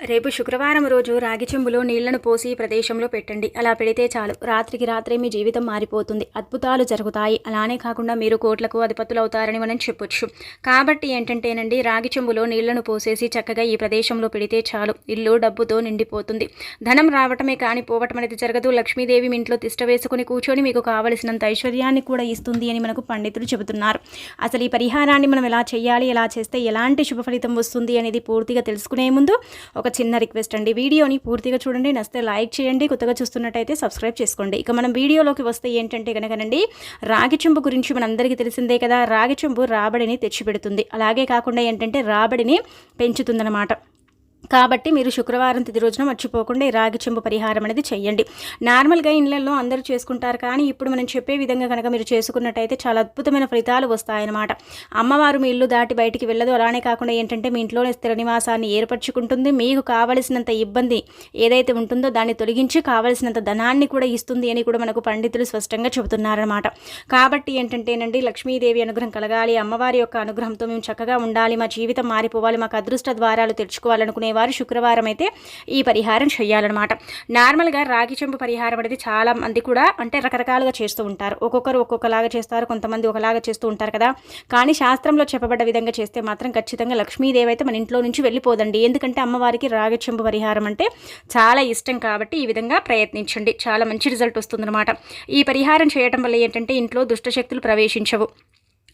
రేపు శుక్రవారం రోజు రాగి చెంబులో నీళ్ళను పోసి ఈ ప్రదేశంలో పెట్టండి. అలా పెడితే చాలు. రాత్రికి రాత్రే మీ జీవితం మారిపోతుంది. అద్భుతాలు జరుగుతాయి. అలానే కాకుండా మీరు కోట్లకు అధిపతులు అవుతారని మనం చెప్పొచ్చు. కాబట్టి ఏంటంటేనండి రాగి చెంబులో నీళ్ళను పోసేసి చక్కగా ఈ ప్రదేశంలో పెడితే చాలు. ఇల్లు డబ్బుతో నిండిపోతుంది. ధనం రావటమే కానీ పోవటం అనేది జరగదు. లక్ష్మీదేవి మీ ఇంట్లో తిష్ట వేసుకుని కూర్చొని మీకు కావలసినంత ఐశ్వర్యాన్ని కూడా ఇస్తుంది అని మనకు పండితులు చెబుతున్నారు. అసలు ఈ పరిహారాన్ని మనం ఎలా చేయాలి ఎలా చేస్తే ఎలాంటి శుభ ఫలితం వస్తుంది అనేది పూర్తిగా తెలుసుకునే ముందు ఒక ఒక చిన్న రిక్వెస్ట్ అండి. వీడియోని పూర్తిగా చూడండి నస్తే లైక్ చేయండి కొత్తగా చూస్తున్నట్టయితే సబ్స్క్రైబ్ చేసుకోండి. ఇక మనం వీడియోలోకి వస్తే ఏంటంటే కనుకనండి రాగి చెంబు గురించి మనందరికీ తెలిసిందే కదా రాగి చెంబు రాబడిని తెచ్చిపెడుతుంది. అలాగే కాకుండా ఏంటంటే రాబడిని పెంచుతుందన్నమాట. కాబట్టి మీరు శుక్రవారం తిది రోజున మర్చిపోకుండా ఈ రాగి చెంబు పరిహారం అనేది చేయండి. నార్మల్గా ఇళ్ళలో అందరూ చేసుకుంటారు కానీ ఇప్పుడు మనం చెప్పే విధంగా కనుక మీరు చేసుకున్నట్టయితే చాలా అద్భుతమైన ఫలితాలు వస్తాయన్నమాట. అమ్మవారు మీ ఇల్లు దాటి బయటికి వెళ్ళదు. అలానే కాకుండా ఏంటంటే మీ ఇంట్లోనే స్థిర నివాసాన్ని ఏర్పరచుకుంటుంది. మీకు కావలసినంత ఇబ్బంది ఏదైతే ఉంటుందో దాన్ని తొలగించి కావలసినంత ధనాన్ని కూడా ఇస్తుంది అని కూడా మనకు పండితులు స్పష్టంగా చెబుతున్నారన్నమాట. కాబట్టి ఏంటంటేనండి లక్ష్మీదేవి అనుగ్రహం కలగాలి. అమ్మవారి యొక్క అనుగ్రహంతో మేము చక్కగా ఉండాలి. మా జీవితం మారిపోవాలి. మాకు అదృష్ట ద్వారాలు తెరుచుకోవాలనుకునే వారు శుక్రవారం అయితే ఈ పరిహారం చేయాలన్నమాట నార్మల్గా రాగి చెంబు పరిహారం అనేది చాలా మంది కూడా అంటే రకరకాలుగా చేస్తూ ఉంటారు. ఒక్కొక్కరు ఒక్కొక్కలాగా చేస్తారు కొంతమంది ఒకలాగా చేస్తూ ఉంటారు కదా. కానీ శాస్త్రంలో చెప్పబడ్డ విధంగా చేస్తే మాత్రం ఖచ్చితంగా లక్ష్మీదేవి అయితే మన ఇంట్లో నుంచి వెళ్ళిపోదండి. ఎందుకంటే అమ్మవారికి రాగి చెంబు పరిహారం అంటే చాలా ఇష్టం కాబట్టి ఈ విధంగా ప్రయత్నించండి. చాలా మంచి రిజల్ట్ వస్తుందన్నమాట. ఈ పరిహారం చేయడం వల్ల ఏంటంటే ఇంట్లో దుష్టశక్తులు ప్రవేశించవు.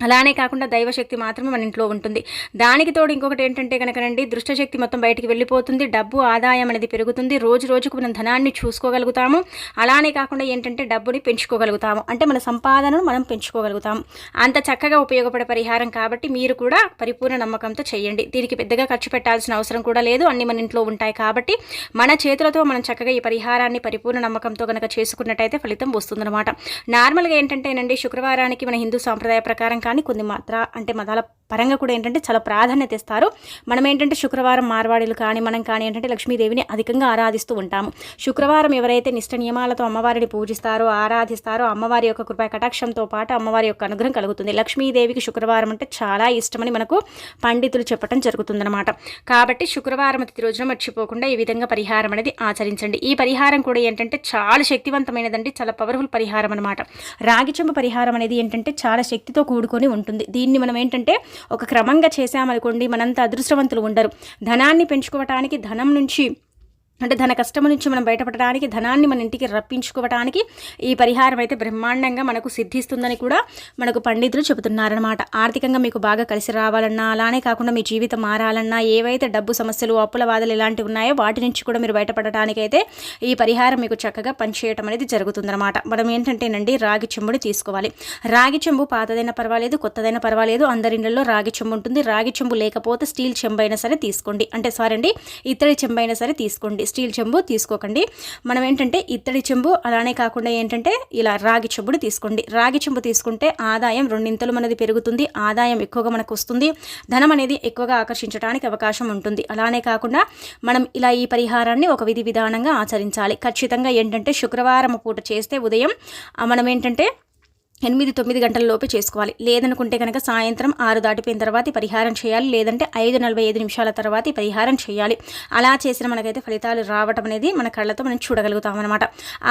అలానే కాకుండా దైవశక్తి మాత్రమే మన ఇంట్లో ఉంటుంది. దానికి తోడు ఇంకొకటి ఏంటంటే కనుకనండి దృష్టశక్తి మొత్తం బయటికి వెళ్ళిపోతుంది డబ్బు ఆదాయం అనేది పెరుగుతుంది. రోజు రోజుకు మనం ధనాన్ని చూసుకోగలుగుతాము. అలానే కాకుండా ఏంటంటే డబ్బుని పెంచుకోగలుగుతాము. అంటే మన సంపాదనను మనం పెంచుకోగలుగుతాము. అంత చక్కగా ఉపయోగపడే పరిహారం కాబట్టి మీరు కూడా పరిపూర్ణ నమ్మకంతో చేయండి. దీనికి పెద్దగా ఖర్చు పెట్టాల్సిన అవసరం కూడా లేదు. అన్ని మన ఇంట్లో ఉంటాయి కాబట్టి మన చేతులతో మనం చక్కగా ఈ పరిహారాన్ని పరిపూర్ణ నమ్మకంతో కనుక చేసుకున్నట్టయితే ఫలితం వస్తుందన్నమాట. నార్మల్గా ఏంటంటేనండి శుక్రవారానికి మన హిందూ సాంప్రదాయ ప్రకారం కానీ కొన్ని మాత్ర అంటే మతాల పరంగా కూడా ఏంటంటే చాలా ప్రాధాన్యత ఇస్తారు. మనం ఏంటంటే శుక్రవారం మార్వాడీలు కానీ మనం కానీ ఏంటంటే లక్ష్మీదేవిని అధికంగా ఆరాధిస్తూ ఉంటాము. శుక్రవారం ఎవరైతే నిష్ట నియమాలతో అమ్మవారిని పూజిస్తారో ఆరాధిస్తారో అమ్మవారి యొక్క కృపా కటాక్షంతో పాటు అమ్మవారి యొక్క అనుగ్రహం కలుగుతుంది. లక్ష్మీదేవికి శుక్రవారం అంటే చాలా ఇష్టమని మనకు పండితులు చెప్పడం జరుగుతుందన్నమాట. కాబట్టి శుక్రవారం అతి రోజున మర్చిపోకుండా ఈ విధంగా పరిహారం అనేది ఆచరించండి. ఈ పరిహారం కూడా ఏంటంటే చాలా శక్తివంతమైనదండి. చాలా పవర్ఫుల్ పరిహారం అనమాట రాగి చెంబు పరిహారం అనేది ఏంటంటే చాలా శక్తితో కూడుకొని ఉంటుంది. దీన్ని మనం ఏంటంటే ఒక క్రమంగా చేశామనుకోండి మనంత అదృష్టవంతులు ఉండరు. ధనాన్ని పెంచుకోవటానికి ధనం నుంచి అంటే ధన కష్టం నుంచి మనం బయటపడడానికి ధనాన్ని మన ఇంటికి రప్పించుకోవడానికి ఈ పరిహారం అయితే బ్రహ్మాండంగా మనకు సిద్ధిస్తుందని కూడా మనకు పండితులు చెబుతున్నారనమాట ఆర్థికంగా మీకు బాగా కలిసి రావాలన్నా అలానే కాకుండా మీ జీవితం మారాలన్నా ఏవైతే డబ్బు సమస్యలు అప్పుల బాధలు ఇలాంటివి ఉన్నాయో వాటి నుంచి కూడా మీరు బయటపడటానికైతే ఈ పరిహారం మీకు చక్కగా పనిచేయటం అనేది జరుగుతుందన్నమాట. మనం ఏంటంటేనండి రాగి చెంబుని తీసుకోవాలి. రాగి చెంబు పాతదైనా పర్వాలేదు కొత్తదైనా పర్వాలేదు అందరి ఇళ్ళలో రాగి చెంబు ఉంటుంది. రాగి చెంబు లేకపోతే స్టీల్ చెంబు అయినా సరే తీసుకోండి. అంటే సారీ అండి ఇత్తడి చెంబు అయినా సరే తీసుకోండి. స్టీల్ చెంబు తీసుకోకండి. మనం ఏంటంటే ఇత్తడి చెంబు అలానే కాకుండా ఏంటంటే ఇలా రాగి చెంబుని తీసుకోండి. రాగి చెంబు తీసుకుంటే ఆదాయం రెండింతలు మనది పెరుగుతుంది. ఆదాయం ఎక్కువగా మనకు వస్తుంది. ధనం అనేది ఎక్కువగా ఆకర్షించడానికి అవకాశం ఉంటుంది. అలానే కాకుండా మనం ఇలా ఈ పరిహారాన్ని ఒక విధి విధానంగా ఆచరించాలి. ఖచ్చితంగా ఏంటంటే శుక్రవారం పూట చేస్తే ఉదయం మనం ఏంటంటే ఎనిమిది తొమ్మిది గంటల లోపే చేసుకోవాలి. లేదనుకుంటే కనుక సాయంత్రం ఆరు దాటిపోయిన తర్వాత పరిహారం చేయాలి. లేదంటే ఐదు నలభై ఐదు నిమిషాల తర్వాత పరిహారం చేయాలి. అలా చేసిన మనకైతే ఫలితాలు రావటం అనేది మన కళ్ళతో మనం చూడగలుగుతాం అనమాట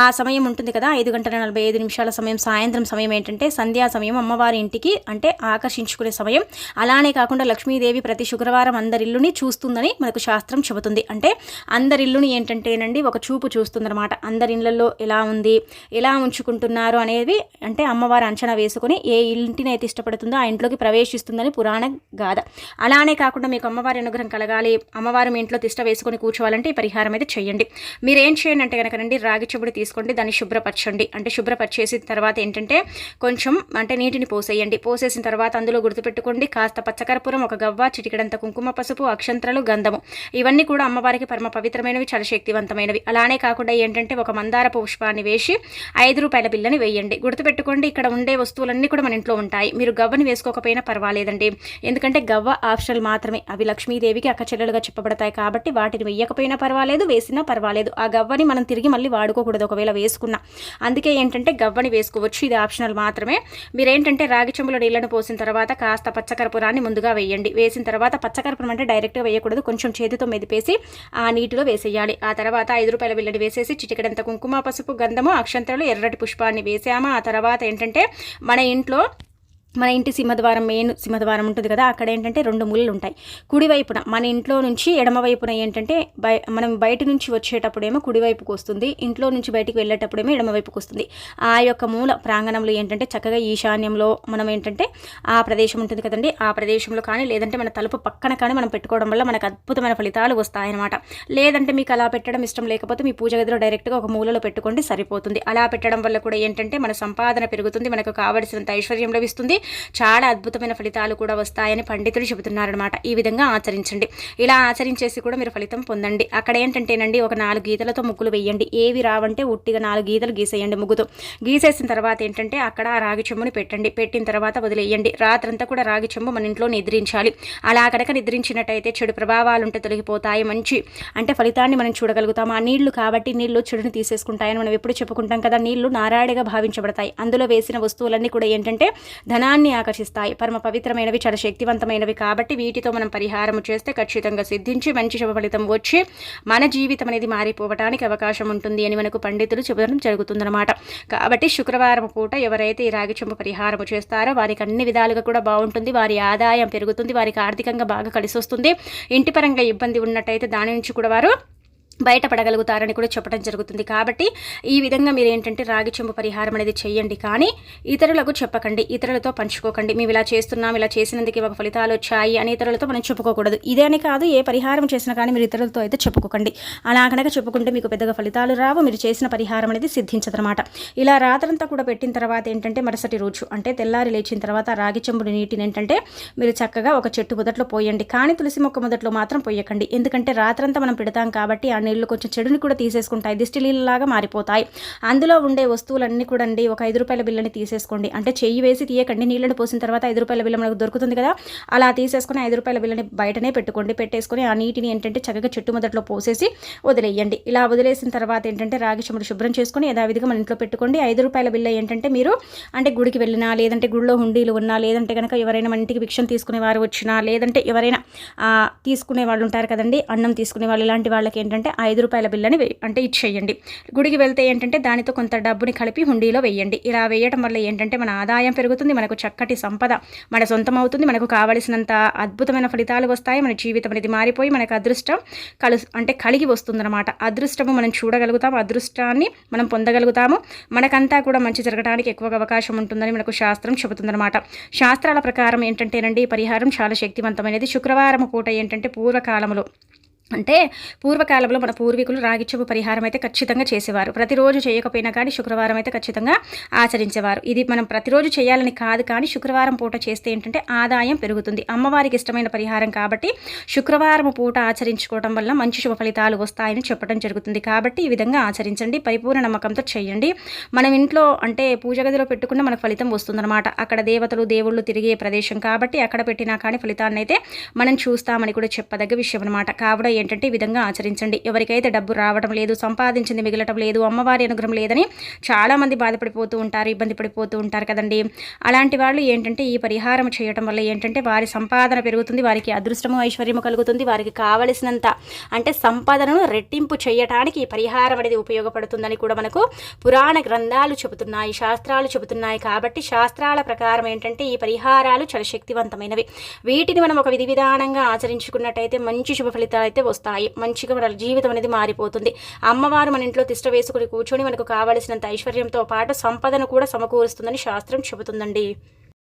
ఆ సమయం ఉంటుంది కదా ఐదు గంటల నలభై ఐదు నిమిషాల సమయం సాయంత్రం సమయం ఏంటంటే సంధ్యా సమయం అమ్మవారి ఇంటికి అంటే ఆకర్షించుకునే సమయం. అలానే కాకుండా లక్ష్మీదేవి ప్రతి శుక్రవారం అందరిల్లుని చూస్తుందని మనకు శాస్త్రం చెబుతుంది. అంటే అందరిల్లుని ఏంటంటేనండి ఒక చూపు చూస్తుందన్నమాట. అందరి ఇళ్ళలో ఎలా ఉంది ఎలా ఉంచుకుంటున్నారు అనేది అంటే అమ్మవారి అమ్మవారు అంచనా వేసుకుని ఏ ఇంటిని అయితే ఇష్టపడుతుందో ఆ ఇంట్లోకి ప్రవేశిస్తుందని పురాణ గాథ. అలానే కాకుండా మీకు అమ్మవారి అనుగ్రహం కలగాలి అమ్మవారు మీ ఇంట్లో తిష్ట వేసుకొని కూర్చోవాలంటే ఈ పరిహారం అయితే చేయండి. మీరు ఏం చేయండి అంటే కనుక రాగి చెబుడు తీసుకోండి దాన్ని శుభ్రపరచండి. అంటే శుభ్రపరిచేసిన తర్వాత ఏంటంటే కొంచెం అంటే నీటిని పోసేయండి. పోసేసిన తర్వాత అందులో గుర్తుపెట్టుకోండి. కాస్త పచ్చకర్పూరం ఒక గవ్వ చిటికడంత కుంకుమ పసుపు అక్షంత్రలు గంధము. ఇవన్నీ కూడా అమ్మవారికి పరమ పవిత్రమైనవి చాలా శక్తివంతమైనవి. అలానే కాకుండా ఏంటంటే ఒక మందార పుష్పాన్ని వేసి ఐదు రూపాయల బిల్లని వేయండి. గుర్తుపెట్టుకోండి ఇక్కడ ఉండే వస్తువులన్నీ కూడా మన ఇంట్లో ఉంటాయి. మీరు గవ్వని వేసుకోకపోయినా పర్వాలేదండి. ఎందుకంటే గవ్వ ఆప్షనల్ మాత్రమే. అవి లక్ష్మీదేవికి అక్కచెల్లెలుగా చెప్పబడతాయి కాబట్టి వాటిని వెయ్యకపోయినా పర్వాలేదు వేసినా పర్వాలేదు. ఆ గవ్వని మనం తిరిగి మళ్ళీ వాడుకోకూడదు ఒకవేళ వేసుకున్నా. అందుకే ఏంటంటే గవ్వని వేసుకోవచ్చు. ఇది ఆప్షనల్ మాత్రమే. మీరేంటంటే రాగి చెంబులో నీళ్ళను పోసిన తర్వాత కాస్త పచ్చకర్పూరాన్ని ముందుగా వేయండి. వేసిన తర్వాత పచ్చకర్పూరం అంటే డైరెక్ట్గా వేయకూడదు. కొంచెం చేతితో మెదిపేసి ఆ నీటిలో వేసేయాలి. ఆ తర్వాత ఐదు రూపాయల బిల్లడి వేసేసి చిటికడంత కుంకుమ పసుపు గంధము అక్షంతలు ఎర్రటి పుష్పాన్ని వేసాము? ఆ తర్వాత ఏంటంటే ఏంటంటే మన ఇంట్లో మన ఇంటి సింహద్వారం మెయిన్ సింహద్వారం ఉంటుంది కదా అక్కడ ఏంటంటే రెండు ముళ్ళు ఉంటాయి కుడివైపున మన ఇంట్లో నుంచి ఎడమవైపున ఏంటంటే బయ మనం బయట నుంచి వచ్చేటప్పుడేమో కుడివైపుకు వస్తుంది ఇంట్లో నుంచి బయటికి వెళ్ళేటప్పుడేమో ఎడమవైపుకు వస్తుంది. ఆ యొక్క మూల ప్రాంగణంలో ఏంటంటే చక్కగా ఈశాన్యంలో మనం ఏంటంటే ఆ ప్రదేశం ఉంటుంది కదండి ఆ ప్రదేశంలో కానీ లేదంటే మన తలుపు పక్కన కానీ మనం పెట్టుకోవడం వల్ల మనకు అద్భుతమైన ఫలితాలు వస్తాయన్నమాట. లేదంటే మీకు అలా పెట్టడం ఇష్టం లేకపోతే మీ పూజ గదిలో డైరెక్ట్గా ఒక మూలలో పెట్టుకోండి సరిపోతుంది. అలా పెట్టడం వల్ల కూడా ఏంటంటే మన సంపాదన పెరుగుతుంది మనకు కావలసినంత ఐశ్వర్యం లభిస్తుంది. చాలా అద్భుతమైన ఫలితాలు కూడా వస్తాయని పండితులు చెబుతున్నారనమాట ఈ విధంగా ఆచరించండి. ఇలా ఆచరించేసి కూడా మీరు ఫలితం పొందండి. అక్కడ ఏంటంటేనండి ఒక నాలుగు గీతలతో ముగ్గులు వేయండి. ఏవి రావంటే ఉట్టిగా నాలుగు గీతలు గీసేయండి ముగ్గుతో. గీసేసిన తర్వాత ఏంటంటే అక్కడ రాగి చెంబుని పెట్టండి. పెట్టిన తర్వాత వదిలేయండి. రాత్రంతా కూడా రాగి చెంబు మన ఇంట్లో నిద్రించాలి. అలా కనుక నిద్రించినట్టయితే చెడు ప్రభావాలు ఉంటే తొలగిపోతాయి. మంచి అంటే ఫలితాన్ని మనం చూడగలుగుతాం. ఆ నీళ్ళు కాబట్టి నీళ్ళు చెడుని తీసేసుకుంటాయని మనం ఎప్పుడు చెప్పుకుంటాం కదా. నీళ్ళు నారాయణగా భావించబడతాయి. అందులో వేసిన వస్తువులన్నీ కూడా ఏంటంటే ధనాన్ని ఆకర్షిస్తాయి. పరమ పవిత్రమైనవి చాలా శక్తివంతమైనవి కాబట్టి వీటితో మనం పరిహారం చేస్తే ఖచ్చితంగా సిద్ధించి మంచి శుభ ఫలితం వచ్చి మన జీవితం అనేది మారిపోవటానికి అవకాశం ఉంటుంది అని మనకు పండితులు చెప్పడం జరుగుతుందన్నమాట. కాబట్టి శుక్రవారం పూట ఎవరైతే ఈ రాగి చెంపు పరిహారం చేస్తారో వారికి అన్ని విధాలుగా కూడా బాగుంటుంది. వారి ఆదాయం పెరుగుతుంది. వారికి ఆర్థికంగా బాగా కలిసి వస్తుంది ఇంటి పరంగా ఇబ్బంది ఉన్నట్టయితే దాని నుంచి కూడా వారు బయటపడగలుగుతారని కూడా చెప్పడం జరుగుతుంది. కాబట్టి ఈ విధంగా మీరు ఏంటంటే రాగి చెంబు పరిహారం అనేది చేయండి. కానీ ఇతరులకు చెప్పకండి. ఇతరులతో పంచుకోకండి. మేము ఇలా చేస్తున్నాం ఇలా చేసినందుకు ఒక ఫలితాలు వచ్చాయి అని ఇతరులతో మనం చెప్పుకోకూడదు. ఇదే అని కాదు ఏ పరిహారం చేసినా కానీ మీరు ఇతరులతో అయితే చెప్పుకోకండి. అలా కనుక చెప్పుకుంటే మీకు పెద్దగా ఫలితాలు రావు. మీరు చేసిన పరిహారం అనేది సిద్ధించదనమాట. ఇలా రాత్రంతా కూడా పెట్టిన తర్వాత ఏంటంటే మరుసటి రోజు అంటే తెల్లారి లేచిన తర్వాత రాగి చెంబుని నీటిని ఏంటంటే మీరు చక్కగా ఒక చెట్టు మొదట్లో పోయండి. కానీ తులసి మొక్క మొదట్లో మాత్రం పోయకండి. ఎందుకంటే రాత్రంతా మనం పెడతాం కాబట్టి ఆ నీళ్ళు కొంచెం చెడుని కూడా తీసేసుకుంటాయి. దిష్టి నీళ్ళలాగా మారిపోతాయి. అందులో ఉండే వస్తువులన్నీ కూడా అండి ఒక ఐదు రూపాయల బిల్లని తీసేసుకోండి. అంటే చెయ్యి వేసి తీయకండి. నీళ్ళని పోసిన తర్వాత ఐదు రూపాయల బిల్ల మనకు దొరుకుతుంది కదా అలా తీసేసుకుని ఐదు రూపాయల బిల్లని బయటనే పెట్టుకోండి. పెట్టేసుకొని ఆ నీటిని ఏంటంటే చక్కగా చెట్టు మొదట్లో పోసేసి వదిలేయండి. ఇలా వదిలేసిన తర్వాత ఏంటంటే రాగి చెముడు శుభ్రం చేసుకొని యథావిధిగా మన ఇంట్లో పెట్టుకోండి. ఐదు రూపాయల బిల్ల ఏంటంటే మీరు అంటే గుడికి వెళ్ళినా లేదంటే గుడిలో హుండీలు ఉన్నా లేదంటే కనుక ఎవరైనా మన ఇంటికి భిక్షం తీసుకునే వారు వచ్చినా లేదంటే ఎవరైనా తీసుకునే వాళ్ళు ఉంటారు కదండి అన్నం తీసుకునే వాళ్ళు ఇలాంటి వాళ్ళకి ఏంటంటే ఐదు రూపాయల బిల్లని అంటే ఇచ్చేయండి. గుడికి వెళ్తే ఏంటంటే దానితో కొంత డబ్బుని కలిపి హుండీలో వేయండి ఇలా వేయటం వల్ల ఏంటంటే మన ఆదాయం పెరుగుతుంది మనకు చక్కటి సంపద మన సొంతం అవుతుంది మనకు కావలసినంత అద్భుతమైన ఫలితాలు వస్తాయి మన జీవితం అనేది మారిపోయి మనకు అదృష్టం కలు అంటే కలిగి వస్తుందన్నమాట. అదృష్టము మనం చూడగలుగుతాము అదృష్టాన్ని మనం పొందగలుగుతాము. మనకంతా కూడా మంచి జరగడానికి ఎక్కువగా అవకాశం ఉంటుందని మనకు శాస్త్రం చెబుతుందన్నమాట. శాస్త్రాల ప్రకారం ఏంటంటేనండి పరిహారం చాలా శక్తివంతమైనది. శుక్రవారం పూట ఏంటంటే పూర్వకాలంలో అంటే పూర్వకాలంలో మన పూర్వీకులు రాగిచ్చపు పరిహారం అయితే ఖచ్చితంగా చేసేవారు. ప్రతిరోజు చేయకపోయినా కానీ శుక్రవారం అయితే ఖచ్చితంగా ఆచరించేవారు. ఇది మనం ప్రతిరోజు చేయాలని కాదు కానీ శుక్రవారం పూట చేస్తే ఏంటంటే ఆదాయం పెరుగుతుంది. అమ్మవారికి ఇష్టమైన పరిహారం కాబట్టి శుక్రవారం పూట ఆచరించుకోవడం వల్ల మంచి శుభ ఫలితాలు వస్తాయని చెప్పడం జరుగుతుంది. కాబట్టి ఈ విధంగా ఆచరించండి. పరిపూర్ణ నమ్మకంతో చేయండి. మనం ఇంట్లో అంటే పూజ గదిలో పెట్టుకున్న మనకు ఫలితం వస్తుందన్నమాట. అక్కడ దేవతలు దేవుళ్ళు తిరిగే ప్రదేశం కాబట్టి అక్కడ పెట్టినా కానీ ఫలితాన్ని అయితే మనం చూస్తామని కూడా చెప్పదగ్గ విషయం అనమాట కాబట్టి ఏంటంటే ఈ విధంగా ఆచరించండి. ఎవరికైతే డబ్బు రావడం లేదు సంపాదించింది మిగలటం లేదు అమ్మవారి అనుగ్రహం లేదని చాలామంది బాధపడిపోతూ ఉంటారు ఇబ్బంది పడిపోతూ ఉంటారు కదండి. అలాంటి వాళ్ళు ఏంటంటే ఈ పరిహారం చేయడం వల్ల ఏంటంటే వారి సంపాదన పెరుగుతుంది వారికి అదృష్టము ఐశ్వర్యము కలుగుతుంది వారికి కావలసినంత అంటే సంపాదనను రెట్టింపు చేయటానికి ఈ పరిహారం అనేది ఉపయోగపడుతుందని కూడా మనకు పురాణ గ్రంథాలు చెబుతున్నాయి శాస్త్రాలు చెబుతున్నాయి. కాబట్టి శాస్త్రాల ప్రకారం ఏంటంటే ఈ పరిహారాలు చాలా శక్తివంతమైనవి. వీటిని మనం ఒక విధి విధానంగా ఆచరించుకున్నట్టయితే మంచి శుభ ఫలితాలు అయితే వస్తాయి. మంచిగా మన జీవితం అనేది మారిపోతుంది. అమ్మవారు మన ఇంట్లో తిష్ట వేసుకుని కూర్చొని మనకు కావలసినంత ఐశ్వర్యంతో పాటు సంపదను కూడా సమకూరుస్తుందని శాస్త్రం చెబుతుందండి.